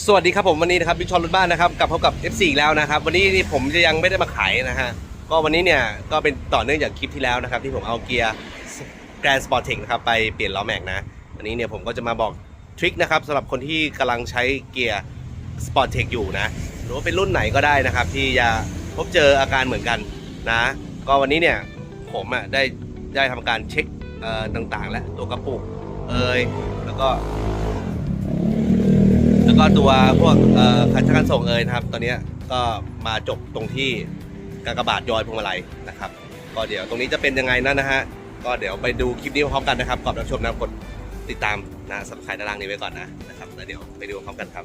สวัสดีครับผมวันนี้นะครับบิ๊กชอนรถบ้านนะครับกลับพบกับ F4 อีกแล้วนะครับ วันนี้นี่ผมจะยังไม่ได้มาขายนะฮะก็วันนี้เนี่ยก็เป็นต่อเนื่องจากคลิปที่แล้วนะครับ ที่ผมเอาเกียร์ Grand Sport Tech นะครับไปเปลี่ยนล้อแม็กนะวันนี้เนี่ยผมก็จะมาบอกทริคนะครับสำหรับคนที่กำลังใช้เกียร์ Sport Tech อยู่นะหรือว่าเป็นรุ่นไหนก็ได้นะครับ ที่จะพบเจออาการเหมือนกันนะ ก็วันนี้เนี่ยผมอะได้ได้ทำการเช็คเอ่อต่างๆ และตัวกระปุกเอยแล้วก็ แล้วก็ตัวพวกเอ่อคันชัการส่งเอยนะครับ ตอนนี้ก็มาจบตรงที่กากบาทยอยพวงมาลัยนะครับ ก็เดี๋ยวตรงนี้จะเป็นยังไงนั่นนะฮะ ก็เดี๋ยวไปดูคลิปนี้พร้อมกันนะครับกอนรับชมนะกดติดตามนะสับสไครต์ด้านล่างนี้ไว้ก่อนนะนะครับแล้วเดี๋ยวไปดูพร้อมกันครับ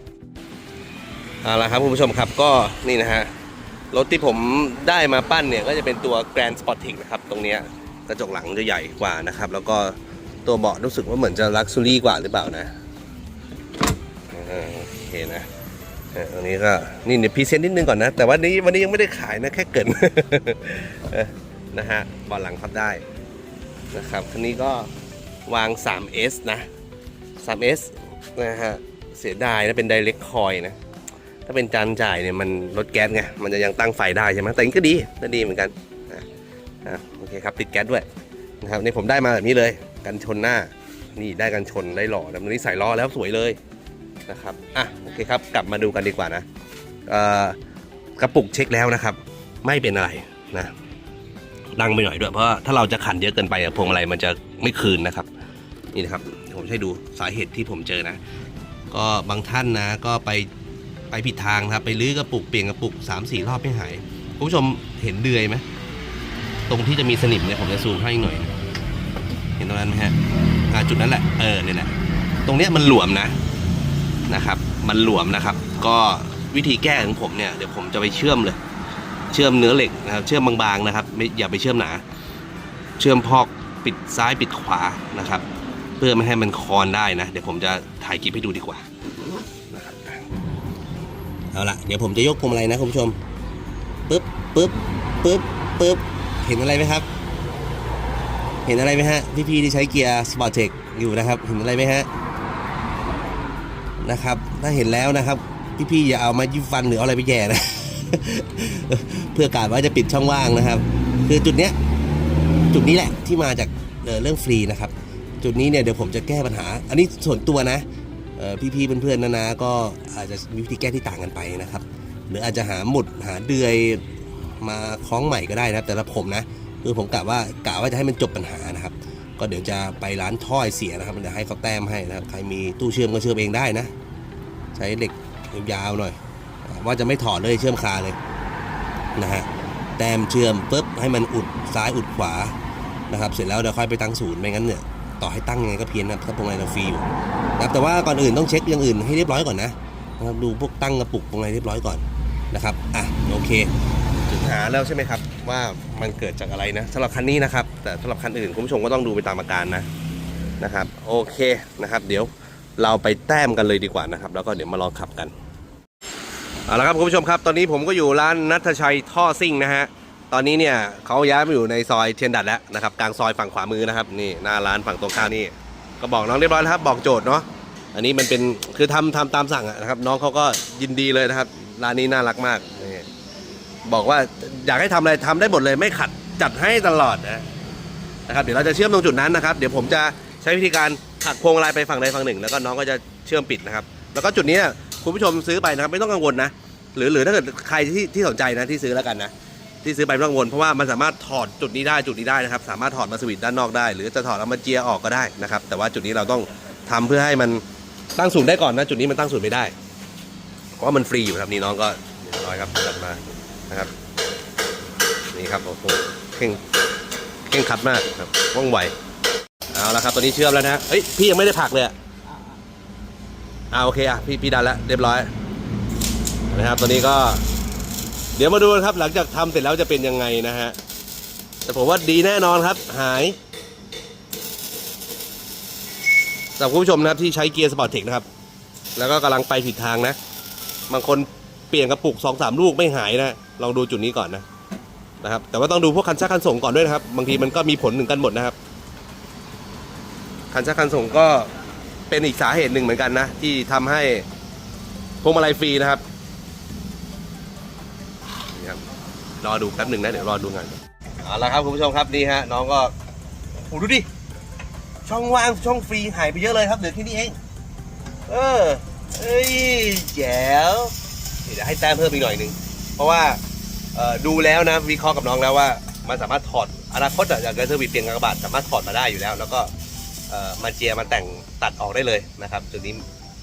เอาละครับคุณผู้ชมครับก็นี่นะฮะรถที่ผมได้มาปั้นเนี่ยก็จะเป็นตัว Grand Sporting นะครับ ตรงนี้กระจกหลังจะใหญ่กว่านะครับ แล้วก็ตัวเบาะรู้สึกว่าเหมือนจะลักซ์รี่กว่าหรือเปล่านะ โอเคนะอ่อตรงนี้ก็นี่เนี่ยพรีเซนต์นิดนึงก่อนนะ แต่ว่านี้วันนี้ยังไม่ได้ขายนะแค่เกินนะฮะบอลหลังพับได้นะครับคันนี้ก็วาง 3S นะ 3S นะฮะเสียดายนะเป็น direct coil นะ ถ้าเป็นจานจ่ายเนี่ยมันลดแก๊สไงมันจะยังตั้งไฟได้ใช่ไหมแต่นี่ก็ดีก็ดีเหมือนกันนะอะโอเคครับติดแก๊สด้วยนะครับนี่ผมได้มาแบบนี้เลย กันชนหน้านี่ได้กันชนได้หล่อนะตรงนี้ใส่ล้อแล้วสวยเลย นะครับอะโอเคครับกลับมาดูกันดีกว่านะกระปุกเช็คแล้วนะครับ ไม่เป็นอะไรนะดังไปหน่อยด้วยเพราะถ้าเราจะขันเยอะเกินไปอะพวงมาลัยมันจะไม่คืนนะครับ นี่นะครับ ผมให้ดูสาเหตุที่ผมเจอนะ ก็บางท่านนะ ก็ไปไปผิดทางครับ ไปลื้อกระปุกเปลี่ยนกระปุก3ามสี่รอบไม่หายคุณผู้ชมเห็นเดือยไหมตรงที่จะมีสนิมเนี่ยผมจะซูมให้หน่อย เห็นตรงนั้นไหมฮะจุดนั้นแหละเออเนี่ยแหละตรงเนี้ยมันหลวมนะ นะครับ มันหลวมนะครับ ก็วิธีแก้ของผมเนี่ยเดี๋ยวผมจะไปเชื่อมเลย เชื่อมเนื้อเหล็กนะครับ เชื่อมบางๆนะครับไม่อย่าไปเชื่อมหนา เชื่อมพอกปิดซ้ายปิดขวานะครับ เพื่อไม่ให้มันคอนได้นะ เดี๋ยวผมจะถ่ายคลิปให้ดูดีกว่านะครับเอาละเดี๋ยวผมจะยกพวงมาลัยนะคุณผู้ชมปึ๊บปึ๊บปึ๊บปึ๊บเห็นอะไรไหมครับ เห็นอะไรไหมฮะพี่ๆที่ใช้เกียร์ Sport Tech อยู่นะครับ เห็นอะไรไหมฮะ นะครับ ถ้าเห็นแล้วนะครับพี่ๆอย่าเอามายิ้มฟันหรือเอาอะไรไปแย่นะ เพื่อกาดว่าจะปิดช่องว่างนะครับ คือจุดเนี้ยจุดนี้แหละที่มาจากเเรื่องฟรีนะครับ จุดนี้เนี่ยเดี๋ยวผมจะแก้ปัญหา อันนี้ส่วนตัวนะเอ่พี่ๆเพื่อนๆนะนะก็อาจจะมีวิธีแก้ที่ต่างกันไปนะครับ หรืออาจจะหาหมุดหาเดือยมาคล้องใหม่ก็ได้นะครับ แต่ละผมนะคือผมกะว่ากะว่าจะให้มันจบปัญหานะครับ ก็เดี๋ยวจะไปร้านถ้อยเสียนะครับเดี๋ยวให้เขาแต้มให้นะครับใครมีตู้เชื่อมก็เชื่อมเองได้นะ ใช้เหล็กยาวๆหน่อย ว่าจะไม่ถอดเลยเชื่อมคาเลยนะฮะแต้มเชื่อมปุ๊บให้มันอุดซ้ายอุดขวานะครับ เสร็จแล้วเดี๋ยวค่อยไปตั้งศูนย์ไม่งั้นเนี่ยต่อให้ตั้งยังไงก็เพี้ยนนะครับถ้าพวงมาลัยเราฟรีอยู่นะครับแต่ว่าก่อนอื่นต้องเช็คอย่างอื่นให้เรียบร้อยก่อนนะนะครับดูพวกตั้งกระปุกพวงมาลัยเรียบร้อยก่อนนะครับอะโอเค ถึงหาแล้วใช่ไหมครับ ว่ามันเกิดจากอะไรนะสำหรับคันนี้นะครับ แต่สำหรับคันอื่นคุณผู้ชมก็ต้องดูไปตามอาการนะนะครับ โอเคนะครับ เดี๋ยวเราไปแต้มกันเลยดีกว่านะครับ แล้วก็เดี๋ยวมาลองขับกันเอาละครับคุณผู้ชมครับ ตอนนี้ผมก็อยู่ร้านนัทชัยท่อซิ่งนะฮะตอนนี้เนี่ยเขาย้ายมาอยู่ในซอยเทียนดัดแล้วนะครับกลางซอยฝั่งขวามือนะครับนี่หน้าร้านฝั่งตรงข้ามนี่ก็บอกน้องเรียบร้อยแล้วครับ บอกโจทย์เนาะอันนี้มันเป็นคือทำทำตามสั่งนะครับ น้องเขาก็ยินดีเลยนะครับร้านนี้น่ารักมากนี่ บอกว่าอยากให้ทำอะไรทำได้หมดเลยไม่ขัดจัดให้ตลอดนะนะครับเดี๋ยวเราจะเชื่อมตรงจุดนั้นนะครับ เดี๋ยวผมจะใช้วิธีการหักพวงมาลัยไปฝั่งใดฝั่งหนึ่ง แล้วก็น้องก็จะเชื่อมปิดนะครับ แล้วก็จุดนี้คุณผู้ชมซื้อไปนะครับไม่ต้องกังวลนะหรือหรือถ้าเกิดใครที่ที่สนใจนะที่ซื้อแล้วกันนะที่ซื้อไปไม่ต้องกังวลเพราะว่ามันสามารถถอดจุดนี้ได้จุดนี้ได้นะครับ สามารถถอดมาสวิตด้านนอกได้ หรือจะถอดเอามาเจียออกก็ได้นะครับ แต่ว่าจุดนี้เราต้องทำเพื่อให้มันตั้งศูนย์ได้ก่อนนะจุดนี้มันตั้งศูนย์ไม่ได้เพราะมันฟรีอยู่ครับนี่น้องก็ร้อยครับจัดมา นะครับนี่ครับโอ้โหเข่งเข่งขัดมากครับว่องไวเอาละครับตอนนี้เชื่อมแล้วนะเฮ้ยพี่ยังไม่ได้ผลักเลยอะอ่าโอเคอะพี่พี่ดันแล้วเรียบร้อยนะครับตอนนี้ก็ เดี๋ยวมาดูครับ หลังจากทำเสร็จแล้วจะเป็นยังไงนะฮะแต่ผมว่าดีแน่นอนครับ หายสำหรับคุณผู้ชมนะครับที่ใช้เกียร์สปอร์ตเทคนะครับ แล้วก็กำลังไปผิดทางนะ บางคน เปลี่ยนกระปุกสองสามลูกไม่หายนะลองดูจุดนี้ก่อนนะนะครับ แต่ว่าต้องดูพวกคันชักคันส่งก่อนด้วยนะครับ บางทีมันก็มีผลหนึ่งกันหมดนะครับ คันชักคันส่งก็เป็นอีกสาเหตุหนึ่งเหมือนกันนะ ที่ทำให้พวงมาลัยฟรีนะครับนี่ครับรอดูแป๊บหนึ่งนะเดี๋ยวรอดูงานเอาละครับคุณผู้ชมครับนี่ฮะน้องก็โอ้ดูดิช่องว่างช่องฟรีหายไปเยอะเลยครับเหลือแค่นี้เอง เออเอ้ยแจ๋ว เดี๋ยวให้แต้มเพิ่มอีกหน่อยหนึ่งเพราะว่าดูแล้วนะวิเคราะห์กับน้องแล้วว่า มันสามารถถอดอนาคตอะจากเซอร์วิสเปลี่ยนกากบาทสามารถถอดมาได้อยู่แล้ว แล้วก็มาเจียมาแต่งตัดออกได้เลยนะครับจุดนี้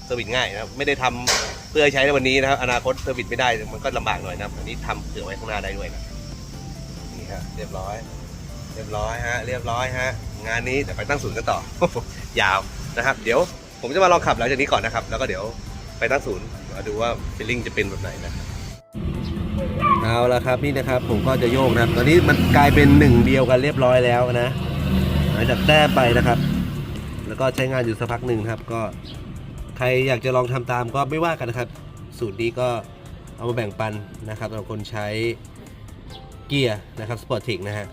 เซอร์วิสง่ายนะครับไม่ได้ทำเพื่อใช้ในวันนี้นะครับอนาคตเซอร์วิสไม่ได้มันก็ลำบากหน่อยนะครับอันนี้ทำเผื่อไว้ข้างหน้าได้ด้วยนะนี่ฮะเรียบร้อย เรียบร้อยฮะเรียบร้อยฮะงานนี้เดี๋ยวไปตั้งศูนย์กันต่อ ยาวนะครับ เดี๋ยวผมจะมาลองขับหลังจากนี้ก่อนนะครับ แล้วก็เดี๋ยว ไปตั้งศูนย์มาดูว่าฟีลลิ่งจะเป็นแบบไหนนะครับเอาละครับนี่นะครับผมก็จะโยกนะครับ ตอนนี้มันกลายเป็นหนึ่งเดียวกันเรียบร้อยแล้วนะหลังจากแต้มไปนะครับ แล้วก็ใช้งานอยู่สักพักหนึ่งครับ ก็ใครอยากจะลองทำตามก็ไม่ว่ากันนะครับ สูตรนี้ก็เอามาแบ่งปันนะครับสำหรับคนใช้เกียร์นะครับสปอร์ตทิกนะฮะ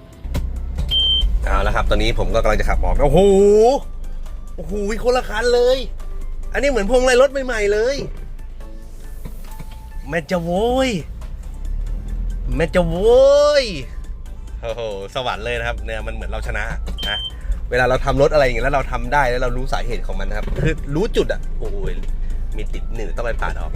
เอาละครับ ตอนนี้ผมก็กำลังจะขับออกโอ้โหโอ้โหคนละคันเลย อันนี้เหมือนพวงมาลัยรถใหม่ๆเลยแม่จะโว้ยแม่จะโว้ยโอ้โหสวรรค์เลยนะครับเนี่ยมันเหมือนเราชนะนะเวลาเราทำรถอะไรอย่างเงี้ยแล้วเราทำได้แล้วเรารู้สาเหตุของมันนะครับ คือรู้จุดอะโอ้ยมีติดหนึ่งต้องไปปาดออก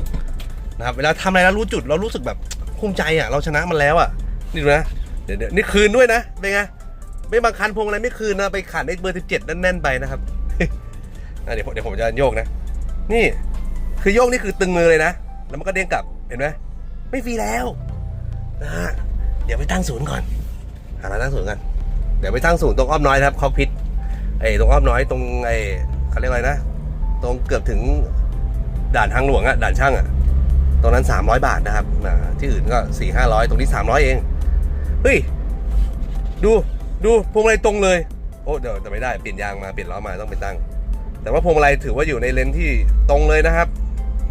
นะครับเวลาทำอะไรแล้วรู้จุดเรารู้สึกแบบภูมิใจอะเราชนะมันแล้วอะนี่ดูนะเดี๋ยวเดี๋ยวนี่คืนด้วยนะเป็นไงไม่บางคันพวงอะไรไม่คืนนะไปขันไอ้เบอร์สิบเจ็ดแน่นๆไปนะครับอะเดี๋ยวผมเดี๋ยวผมจะโยกนะ นี่คือโยกนี่คือตึงมือเลยนะ แล้วมันก็เด้งกลับเห็นไหมไม่ฟรีแล้วนะฮะเดี๋ยวไปตั้งศูนย์ก่อนหาร้านตั้งศูนย์กัน เดี๋ยวไปตั้งศูนย์ตรงอ้อมน้อยครับเขาพิษไอ้ตรงอ้อมน้อยตรงไอ้เขาเรียกอะไรนะ ตรงเกือบถึงด่านทางหลวงอะด่านช่างอะตรงนั้น 300 บาทนะครับที่อื่นก็4 5 0 0ตรงนี้ 300 เองเฮ้ยดูดูพวงมาลัยตรงเลย โอ้เดี๋ยวแต่ไม่ได้เปลี่ยนยางมาเปลี่ยนล้อมาต้องไปตั้ง แต่ว่าพวงมาลัยถือว่าอยู่ในเลนที่ตรงเลยนะครับ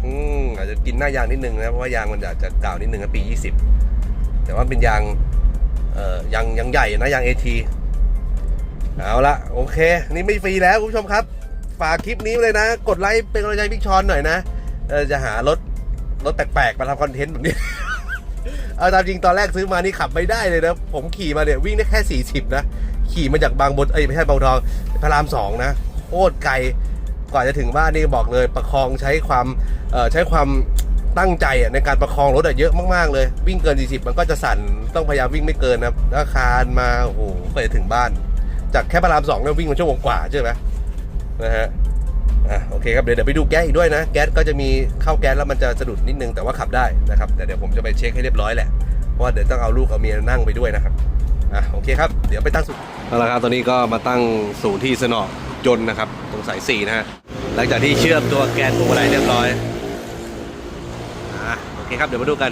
อืมอาจจะกินหน้ายางนิดนึงนะเพราะว่ายางมันจะจะกล่าวนิดนึงนะปี 20 แต่ว่าเป็นยางเอ่อยางยางใหญ่นะยางเอทีเอาละโอเค นี่ไม่ฟรีแล้วคุณผู้ชมครับ ฝากคลิปนี้เลยนะ กดไลค์เป็นกำลังใจพี่ชอนหน่อยนะเออจะหารถรถแปลกๆมาทำคอนเทนต์แบบนี้เอาตามจริงตอนแรกซื้อมานี่ขับไม่ได้เลยนะ ผมขี่มาเนี่ยวิ่งได้แค่ 40 นะ ขี่มาจากบางบนเอ้ยไม่ใช่บางทองพระรามสองนะ โคตรไกลกว่าจะถึงบ้านนี่บอกเลยประคองใช้ความใช้ความตั้งใจในการประคองรถอะเยอะมากๆเลย วิ่งเกิน 40 มันก็จะสั่นต้องพยายามวิ่งไม่เกินนะครับแล้วคานมาโอ้โหกว่าจะถึงบ้าน จากแค่พระรามสองเนี่ยวิ่งมาชั่วโมงกว่าใช่ไหมนะฮะอะโอเคครับเดี๋ยวเดี๋ยวไปดูแก๊สอีกด้วยนะ แก๊สก็จะมีเข้าแก๊สแล้วมันจะสะดุดนิดนึงแต่ว่าขับได้นะครับแต่เดี๋ยวผมจะไปเช็คให้เรียบร้อยแหละเพราะว่าเดี๋ยวต้องเอาลูกเอาเมียนั่งไปด้วยนะครับอะโอเคครับเดี๋ยวไปตั้งศูนย์เอาละครับตอนนี้ก็มาตั้งศูนย์ที่สนอ ยนนะครับ ตรงสายสี่นะฮะหลังจากที่เชื่อมตัวแก๊สพวงมาลัยเรียบร้อยอะโอเคครับเดี๋ยวมาดูกัน